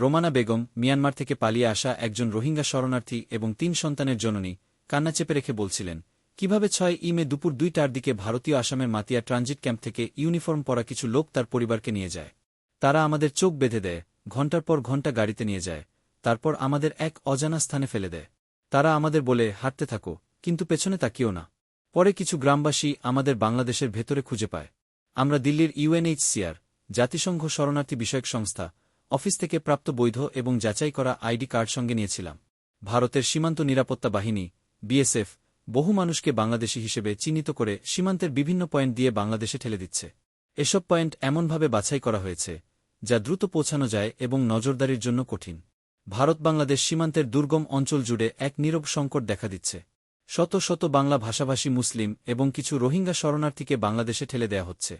Romana Begum Myanmar থেকে পালিয়ে আসা একজন রোহিঙ্গা শরণার্থী এবং তিন সন্তানের জননী কান্না চেপে রেখে বলছিলেন, কীভাবে ছয় ই মে দুপুর দুইটার দিকে ভারতীয় আসামের মাতিয়া ট্রানজিট ক্যাম্প থেকে ইউনিফর্ম পরা কিছু লোক তার পরিবারকে নিয়ে যায়। তারা আমাদের চোখ বেঁধে দেয়, ঘণ্টার পর ঘণ্টা গাড়িতে নিয়ে যায়, তারপর আমাদের এক অজানা স্থানে ফেলে দেয়। তারা আমাদের বলে, হাঁটতে থাকো, কিন্তু পেছনে তাকিও না। পরে কিছু গ্রামবাসী আমাদের বাংলাদেশের ভেতরে খুঁজে পায়। আমরা দিল্লির ইউএনএইচসিআর, জাতিসংঘ শরণার্থী বিষয়ক সংস্থা অফিস থেকে প্রাপ্ত বৈধ এবং যাচাই করা আইডি কার্ড সঙ্গে নিয়েছিলাম। ভারতের সীমান্ত নিরাপত্তা বাহিনী, বিএসএফ, বহু মানুষকে বাংলাদেশী হিসেবে চিহ্নিত করে সীমান্তের বিভিন্ন পয়েন্ট দিয়ে বাংলাদেশে ঠেলে দিচ্ছে। এসব পয়েন্ট এমনভাবে বাছাই করা হয়েছে, যা দ্রুত পৌঁছানো যায় এবং নজরদারির জন্য কঠিন। ভারত বাংলাদেশ সীমান্তের দুর্গম অঞ্চল জুড়ে এক নীরব সংকট দেখা দিচ্ছে। শত শত বাংলা ভাষাভাষী মুসলিম এবং কিছু রোহিঙ্গা শরণার্থীকে বাংলাদেশে ঠেলে দেয়া হচ্ছে।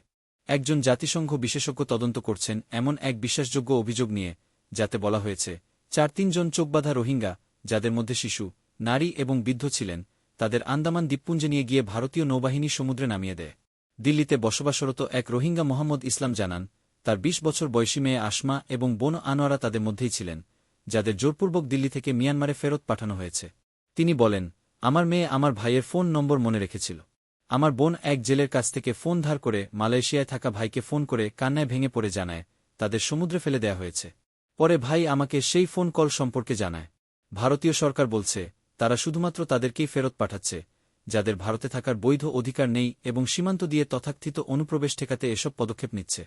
একজন জাতিসংঘ বিশেষজ্ঞ তদন্ত করছেন এমন এক বিশ্বাসযোগ্য অভিযোগ নিয়ে, যাতে বলা হয়েছে চার তিনজন চোখবাধা রোহিঙ্গা, যাদের মধ্যে শিশু, নারী এবং বৃদ্ধ ছিলেন, তাদের আন্দামান দ্বীপপুঞ্জে নিয়ে গিয়ে ভারতীয় নৌবাহিনী সমুদ্রে নামিয়ে দেয়। দিল্লিতে বসবাসরত এক রোহিঙ্গা মোহাম্মদ ইসলাম জানান, তার ২০ বছর বয়সী মেয়ে আসমা এবং বোন আনোয়ারা তাদের মধ্যেই ছিলেন, যাদের জোরপূর্বক দিল্লি থেকে মিয়ানমারে ফেরত পাঠানো হয়েছে। তিনি বলেন, আমার মেয়ে আমার ভাইয়ের ফোন নম্বর মনে রেখেছিল। আমার বোন এক জেলের কাছ থেকে ফোন ধার করে মালয়েশিয়ায় থাকা ভাইকে ফোন করে কান্নায় ভেঙে পড়ে জানায়। তাদের সমুদ্রে ফেলে দেয়া হয়েছে। পরে ভাই আমাকে সেই ফোন কল সম্পর্কে জানায়। ভারতীয় সরকার বলছে, তারা শুধুমাত্র তাদেরকেই ফেরত পাঠাচ্ছে, যাদের ভারতে থাকার বৈধ অধিকার নেই এবং সীমান্ত দিয়ে তথাকথিত অনুপ্রবেশ ঠেকাতে এসব পদক্ষেপ নিচ্ছে।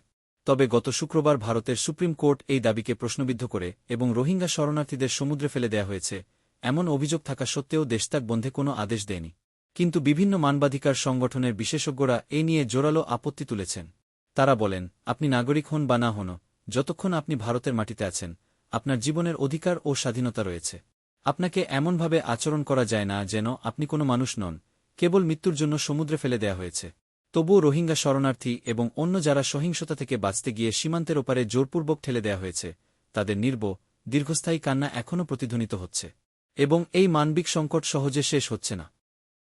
তবে গত শুক্রবার ভারতের সুপ্রিম কোর্ট এই দাবিকে প্রশ্নবিদ্ধ করে এবং রোহিঙ্গা শরণার্থীদের সমুদ্রে ফেলে দেয়া হয়েছে, এমন অভিযোগ থাকা সত্ত্বেও দেশত্যাগ বন্ধে কোনো আদেশ দেয়নি। কিন্তু বিভিন্ন মানবাধিকার সংগঠনের বিশেষজ্ঞরা এ নিয়ে জোরালো আপত্তি তুলেছেন। তারা বলেন, আপনি নাগরিক হন বা না হন যতক্ষণ আপনি ভারতের মাটিতে আছেন, আপনার জীবনের অধিকার ও স্বাধীনতা রয়েছে। আপনাকে এমনভাবে আচরণ করা যায় না যেন আপনি কোনো মানুষ নন, কেবল মৃত্যুর জন্য সমুদ্রে ফেলে দেয়া হয়েছে। তবুও রোহিঙ্গা শরণার্থী এবং অন্য যারা সহিংসতা থেকে বাঁচতে গিয়ে সীমান্তের ওপারে জোরপূর্বক ঠেলে দেয়া হয়েছে, তাদের নির্ব, দীর্ঘস্থায়ী কান্না এখনও প্রতিধ্বনিত হচ্ছে। এবং এই মানবিক সংকট সহজে শেষ হচ্ছে না।